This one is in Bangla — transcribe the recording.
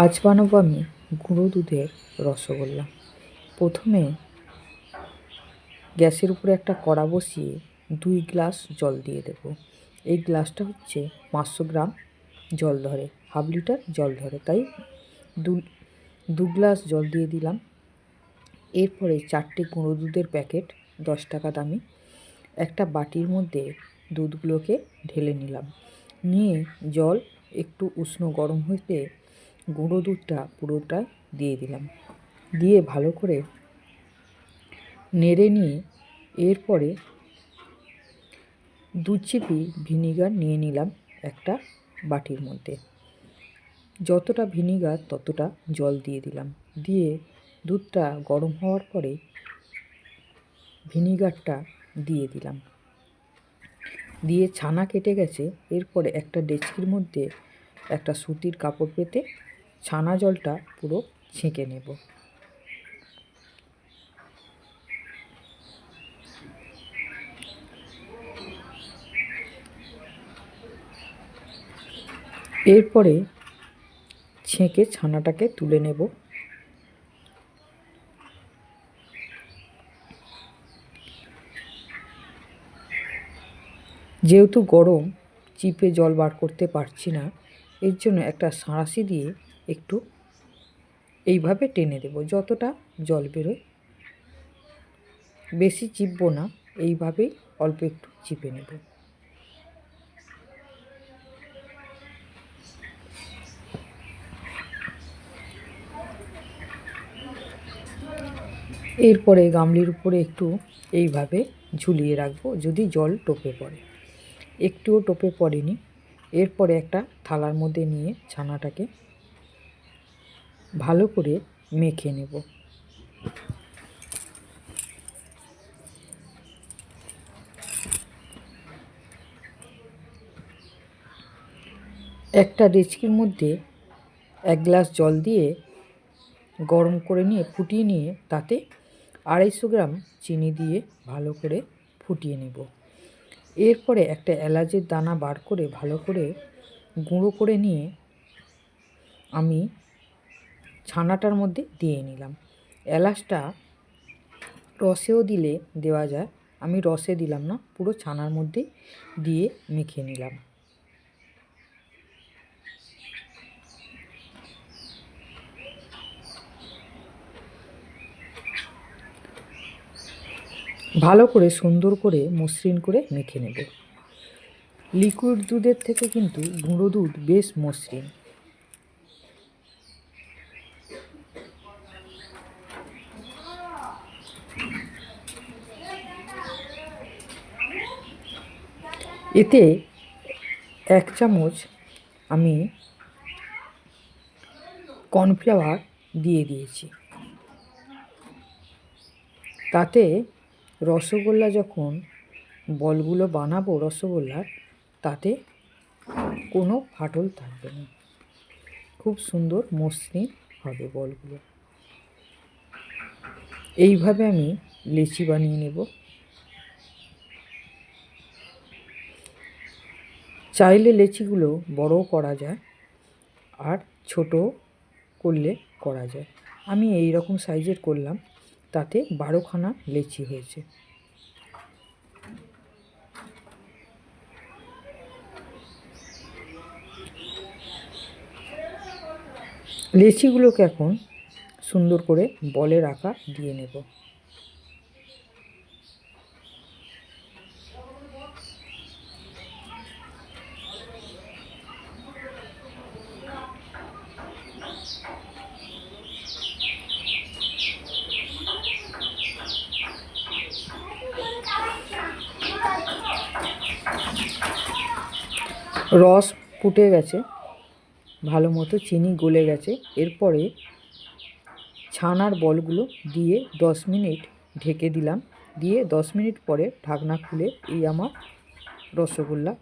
আজ বানাবো আমি গুঁড়ো দুধের রসগোল্লা। প্রথমে গ্যাসের উপরে একটা কড়া বসিয়ে দুই গ্লাস জল দিয়ে দেবো। এই গ্লাসটা হচ্ছে পাঁচশো গ্রাম জল ধরে, হাফ লিটার জল ধরে। তাই দু দু গ্লাস জল দিয়ে দিলাম। এরপরে চারটে গুঁড়ো দুধের প্যাকেট, দশ টাকা দামি, একটা বাটির মধ্যে দুধগুলোকে ঢেলে নিলাম। নিয়ে জল একটু উষ্ণ গরম হতে গুঁড়ো দুধটা পুরোটা দিয়ে দিলাম। দিয়ে ভালো করে নেড়ে নিয়ে এরপরে দু চিপি ভিনিগার নিয়ে নিলাম একটা বাটির মধ্যে। যতটা ভিনিগার, ততটা জল দিয়ে দিলাম। দিয়ে দুধটা গরম হওয়ার পরে ভিনিগারটা দিয়ে দিলাম। দিয়ে ছানা কেটে গেছে। এরপরে একটা ডেচকির মধ্যে একটা সুতির কাপড় পেতে ছানা জলটা পুরো ছেঁকে নেব। এরপরে ছেঁকে ছানাটাকে তুলে নেব। যেহেতু গরম, চিপে জল বার করতে পারছি না, এর জন্য একটা সাঁড়াশি দিয়ে একটু এইভাবে টেনে দেব, যতটা জল বেরোয়। বেশি চিপবো না, এইভাবেই অল্প একটু চিপে নেব। এরপরে গামলির উপরে একটু এইভাবে ঝুলিয়ে রাখব, যদি জল টোপে পড়ে। একটুও টোপে পড়েনি, এরপরে একটা থালার মধ্যে নিয়ে ছানাটাকে ভালো করে মেখে নেব। একটা ডেচকির মধ্যে এক গ্লাস জল দিয়ে গরম করে নিয়ে, ফুটিয়ে নিয়ে তাতে আড়াইশো গ্রাম চিনি দিয়ে ভালো করে ফুটিয়ে নেব। এরপরে একটা এলাচের দানা বার করে ভালো করে গুঁড়ো করে নিয়ে আমি ছানাটার মধ্যে দিয়ে নিলাম। এলাচটা রসেও দিলে দেওয়া যায়। আমি রসে দিলাম না, পুরো ছানার মধ্যে দিয়ে মেখে নিলাম। ভালো করে, সুন্দর করে, মসৃণ করে মেখে নেব। লিকুইড দুধের থেকে কিন্তু গুঁড়ো দুধ বেশ মসৃণ। এতে এক চামচ আমি কর্নফ্লাওয়ার দিয়ে দিয়েছি। তাতে রসগোল্লা যখন বলগুলো বানাবো রসগোল্লার, তাতে কোনো ফাটল থাকবে না। খুব সুন্দর মসৃণ হবে বলগুলো। এইভাবে আমি লেচি বানিয়ে নেব। চাইলে লেচিগুলো বড়ও করা যায় আর ছোট করলে করা যায়। আমি এই রকম সাইজের করলাম, তাতে বারোখানা লেচি হয়েছে। লেচিগুলোকে এখন সুন্দর করে বলের আকার দিয়ে নেব। রস ফুটে গেছে, ভালো মতো চিনি গলে গেছে। এরপরে ছানার বলগুলো দিয়ে দশ মিনিট ঢেকে দিলাম। দিয়ে দশ মিনিট পরে ঢাকনা খুলে এই আমার রসগোল্লা